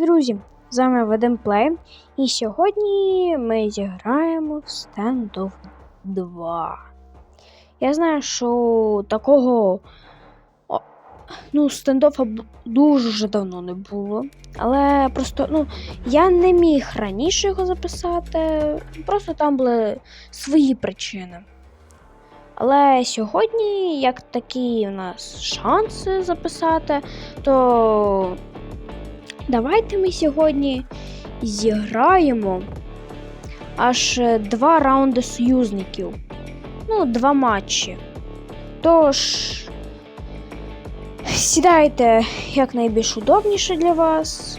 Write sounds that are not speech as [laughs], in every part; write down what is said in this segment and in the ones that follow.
Друзі, з вами Вадим Плей, і сьогодні ми зіграємо в Standoff 2. Я знаю, що такого о, ну, стендофа дуже давно не було. Але просто ну, я не міг раніше його записати, просто там були свої причини. Але сьогодні, як такі у нас шанси записати, то Давайте ми сьогодні зіграємо аж е, два раунди союзників. Ну, два матчі. Тож, сідайте як найбільш удобніше для вас.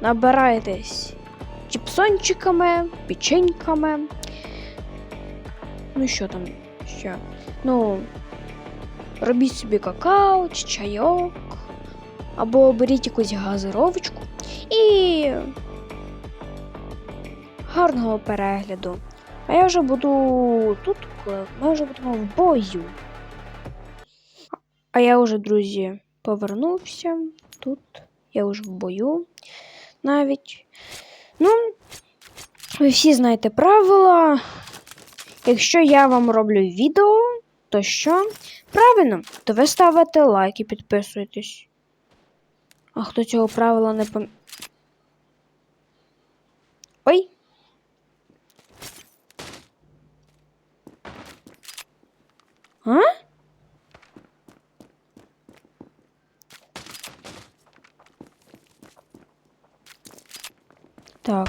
Набирайтесь чіпсончиками, печеньками. Ну, що там ще? Ну, робіть собі какао чи чайок або беріть якусь газировочку і гарного перегляду. А я вже буду тут, ми вже будемо в бою. А я вже, друзі, повернувся тут. Я вже в бою навіть. Ну, ви всі знаєте правила. Якщо я вам роблю відео, то що? Правильно, то ви ставите лайк і підписуєтесь. А хто цього правила не пам... Ой. А? Так.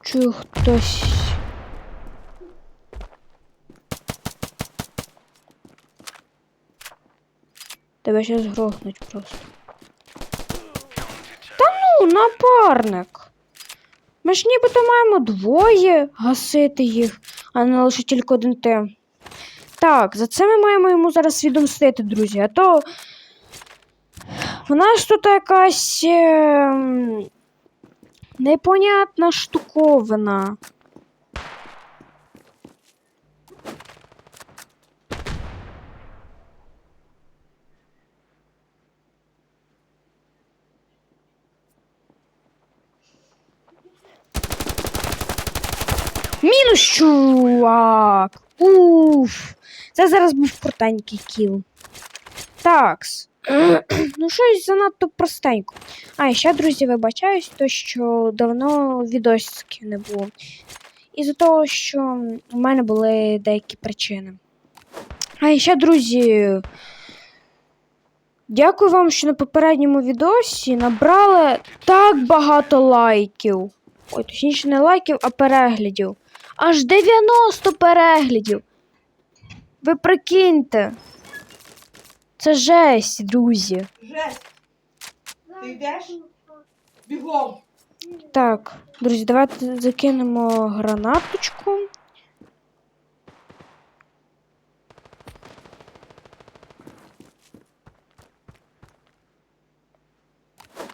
Чую хтось. Тебе зараз грохнуть просто. Напарник. Ми ж нібито маємо двоє гасити їх, а не лише тільки один те. Так, за це ми маємо йому зараз відомстити, друзі. А то в нас тут якась е... непонятна штуковина. Мінус чувак. Уф. Це зараз був крутенький кіл. Такс. [clears throat] ну, щось занадто простенько. А, ще, друзі, вибачаюсь, то що давно відосиків не було. Із-за того, що у мене були деякі причини. А ще, друзі. Дякую вам, що на попередньому відосі набрали так багато лайків. Ой, точніше, не лайків, а переглядів. Аж 90 переглядів. Ви прикиньте. Це жесть, друзі. Жесть. Ти йдеш? Бігом. Так, друзі, давайте закинемо гранаточку.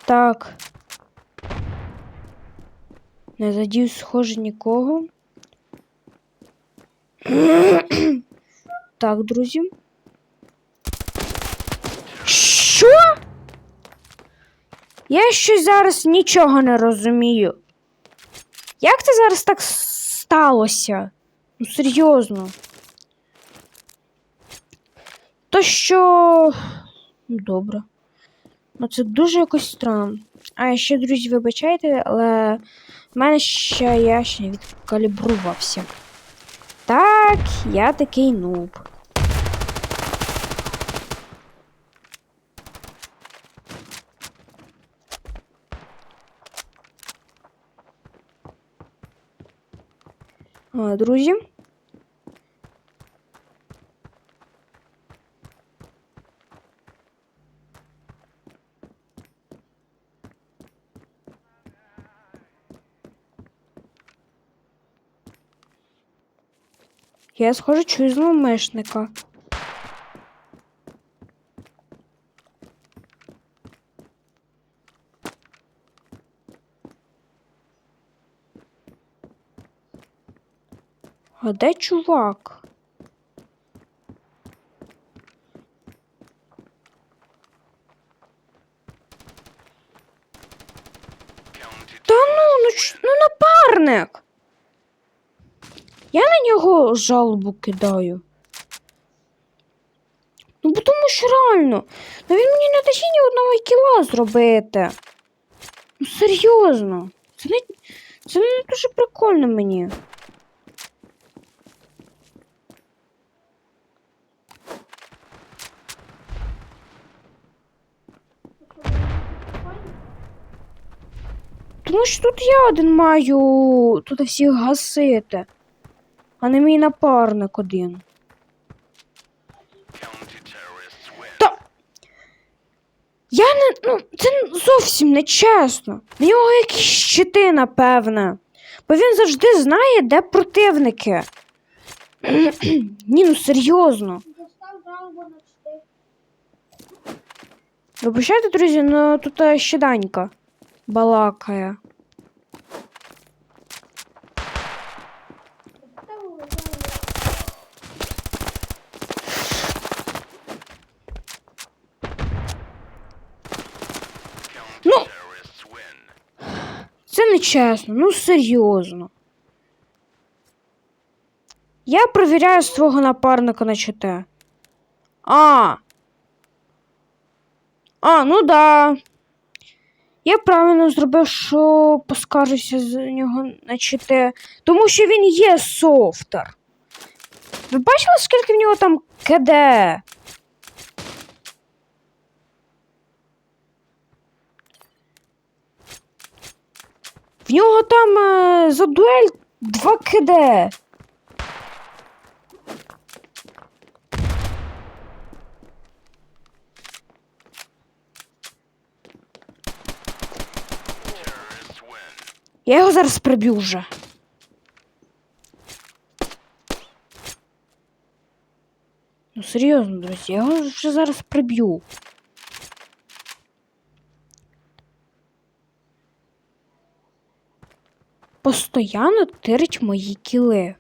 Так. Не задію, схоже, нікого. Так, друзі. Що? Я щось зараз нічого не розумію. Як це зараз так сталося? Ну, серйозно. То що. Ну, добре. Ну, це дуже якось странно. А ще, друзі, вибачайте, але в мене ще я ще не відкалібрувався. Так, я такий нуб. А, друзі. Я схоже чую зловмишника. А де чувак? Та ну, ну, ч- ну напарник. Нього жалобу кидаю. Ну, тому що реально. Ну він мені не дає ні одного кіла зробити. Ну, серйозно. Це не, це не дуже прикольно мені. Тому що тут я один маю тут всіх гасити, а не мій напарник один. Та... Я не. Ну, це зовсім не чесно. В нього якісь щити, напевне. Бо він завжди знає, де противники. [clears throat] Ні, ну серйозно. Вибачайте, друзі, ну тут е, ще Данька балакає. Це не чесно, ну серйозно. Я провіряю свого напарника на ЧТ. А. А, ну да. Я правильно зробив, що поскаржуся з нього на ЧТ, тому що він є софтер. Ви бачили, скільки в нього там КД? В нього там е, за дуель 2 КД. Я його зараз приб'ю вже. Ну, серйозно, друзі, я його вже зараз приб'ю. Постоянно тирить мої кіли.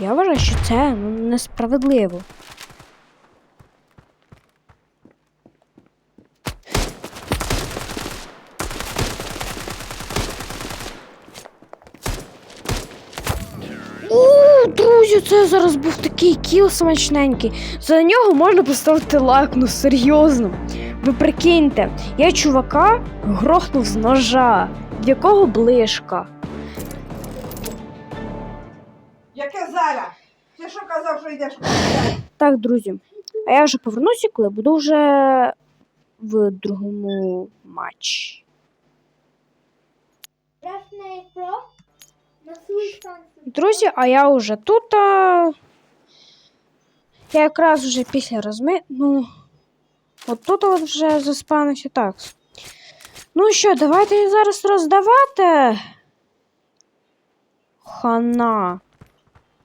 Я вважаю, що це ну, несправедливо. О, друзі, це зараз був такий кіл смачненький. За нього можна поставити лайк, ну серйозно. Ви прикиньте, я чувака грохнув з ножа, в якого ближка. Яке зараз? Ти що казав, що йдеш? Так, друзі, а я вже повернуся, коли буду вже в другому матчі. Друзі, а я вже тут. А... Я якраз вже після розми... От тут от вже заспанився так. Ну що, давайте зараз роздавати. Хана.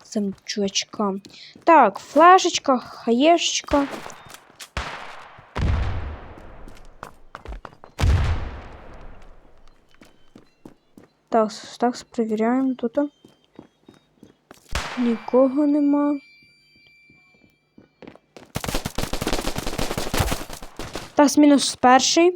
Цим чувачкам. Так, флешечка, хаєшечка. Так, так, перевіряємо тут. Нікого нема. Так, мінус перший.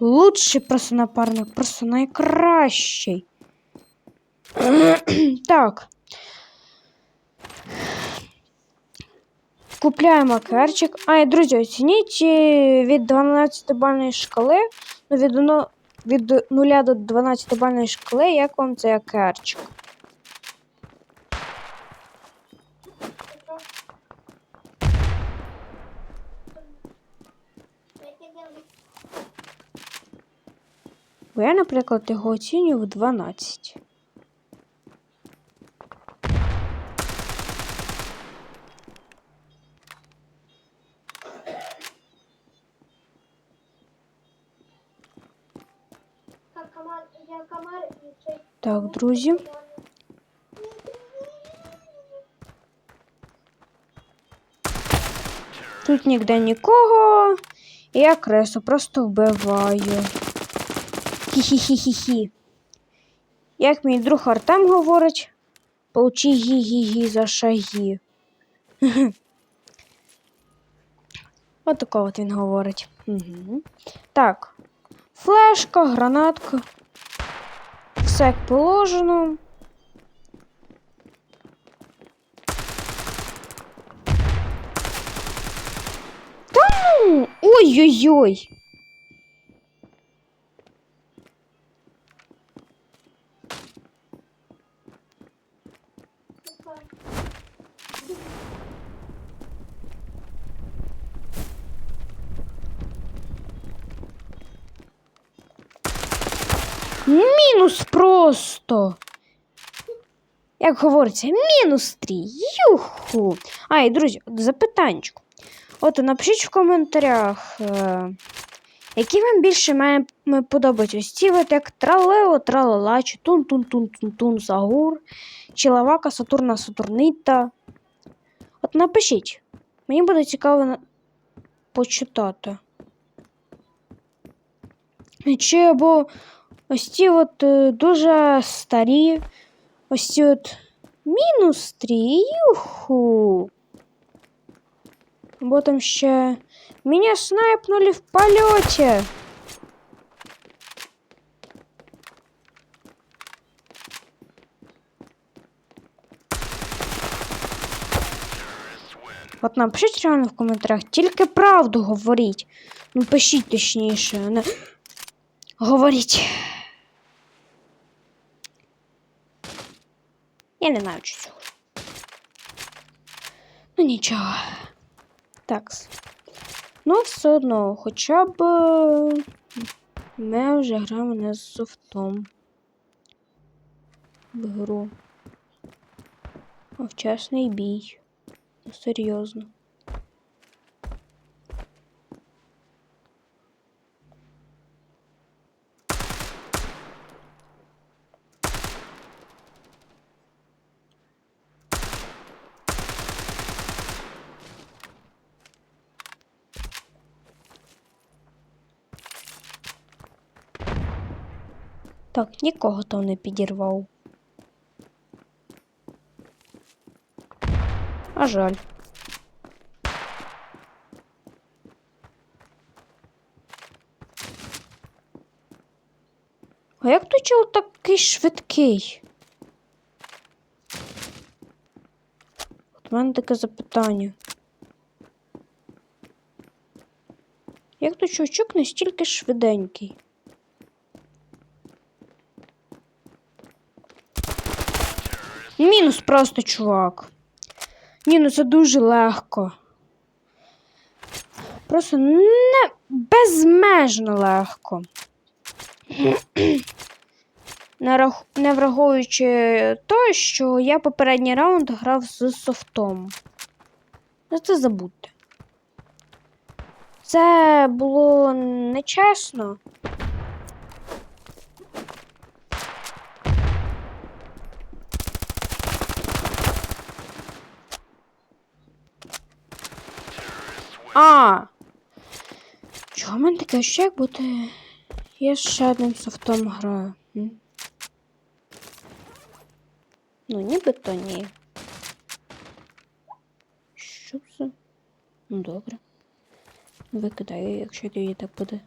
Лучший просто напарник, просто найкращий. [clears throat] так. Купляємо керчик. А, і друзі, оцініть е, від 12 бальної шкали, ну від, оно- від 0 до 12 бальної шкали, як вам цей керчик. Бо я, наприклад, його оцінюю в 12. Так, друзі. Тут ніде нікого. І я кресу просто вбиваю. Хі-хі-хі-хі-хі. Як мій друг Артем говорить, получи гі-гі-гі за шаги. [laughs] От такого от він говорить. Угу. Так. Флешка, гранатка. Все як положено. Ну! Ой-ой-ой! Мінус просто. Як говориться, мінус 3. Юху. А, і друзі, от запитанчик. От напишіть в коментарях, е, які вам більше має подобаються. Ось ці от як тралео, тралала, чи тун-тун-тун-тун-тун, загур, чи лавака, сатурна, сатурнита. От напишіть. Мені буде цікаво почитати. Чи або ось ці от е, дуже старі. Ось ці от мінус 3. Юху. Бо там ще мене снайпнули в польоті. От напишіть реально в коментарях, тільки правду говоріть. Ну, пишіть точніше, а не говоріть. Я не знаю, чи цього. Ну нічого. Так. Ну, все одно, хоча б е, ми вже граємо не з софтом в гру. А вчасний бій. Ну, серйозно. Так, нікого там не підірвав. А жаль. А як той чел такий швидкий? От в мене таке запитання. Як той чувачок настільки швиденький? Мінус просто, чувак. Ні, ну це дуже легко. Просто не безмежно легко. [clears throat] Не, рах... не враховуючи те, що я попередній раунд грав з софтом. Ну це забудьте. Це було нечесно. А. Чого в мене таке ще як бути? я ще одним софтом граю? М? Ну, нібито ні. Що це? Ну, добре. Викидаю, якщо її так буде.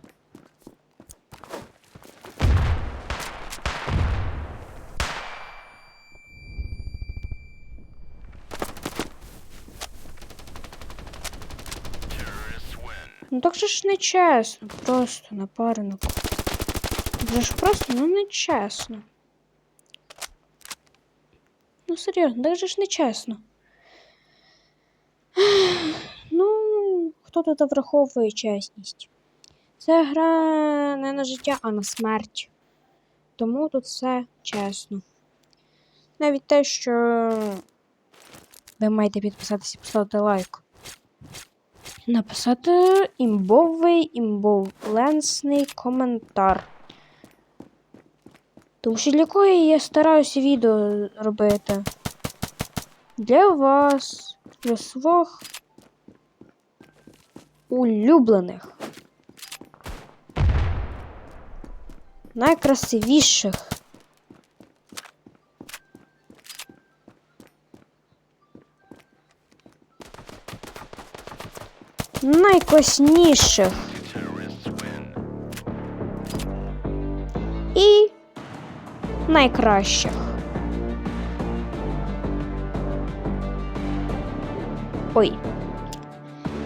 Ну так же ж не чесно, просто напарник. Це ж просто ну не чесно. Ну серйозно, так же ж не чесно. [sighs] Ну, хто тут враховує чесність? Це гра не на життя, а на смерть. Тому тут все чесно. Навіть те, що ви маєте підписатися і поставити лайк. Написати імбовий імбовленсний коментар. Тому що для кого я стараюся відео робити? Для вас, для свого улюблених, найкрасивіших. Найкласніших. І найкращих. Ой.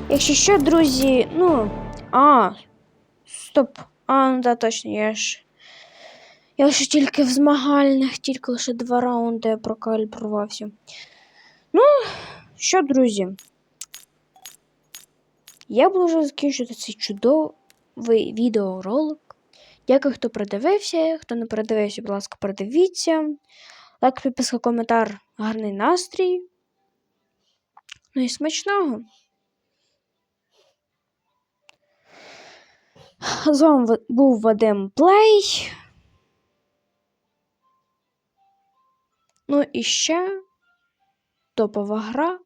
Якщо що, друзі, ну. А. Стоп. А, ну да, точно, я ж. Я ще тільки в змагальних, тільки лише два раунди прокалібрувався. Ну, що, друзі? Я буду вже закінчувати цей чудовий відеоролик. Дякую, хто придивився. Хто не придивився, будь ласка, придивіться. Лайк, підписка, коментар, гарний настрій. Ну і смачного. З вами був Вадим Плей. Ну і ще топова гра.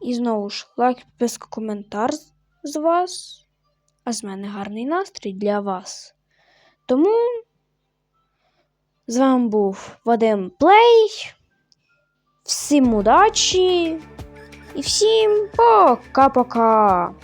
І знову ж лайк, підписка, коментар з- вас. А з мене гарний настрій для вас. Тому з вами був Вадим Плей. Всім удачі і всім пока-пока!